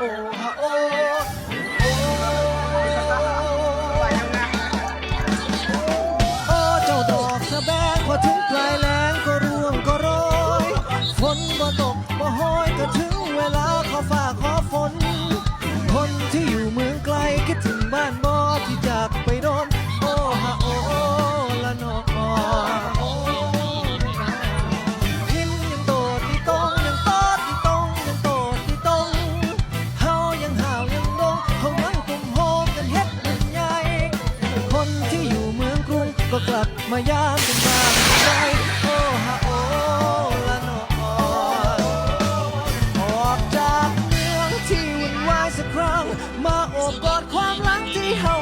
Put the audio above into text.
โอ้ฮะโอ้โอ้เจ้าดอกสะแบงพอถึงปลายแรงก็ร่วงก็โรยฝนบ่ตกบ่ห้อยก็ถึงเวลาขอฝากขอ กลับมายามกันบ้างได้โอ้ฮาโอละนอออกจากเมืองที่วุ่นวายสักครั้ง มาโอบกอดความรักที่เฮา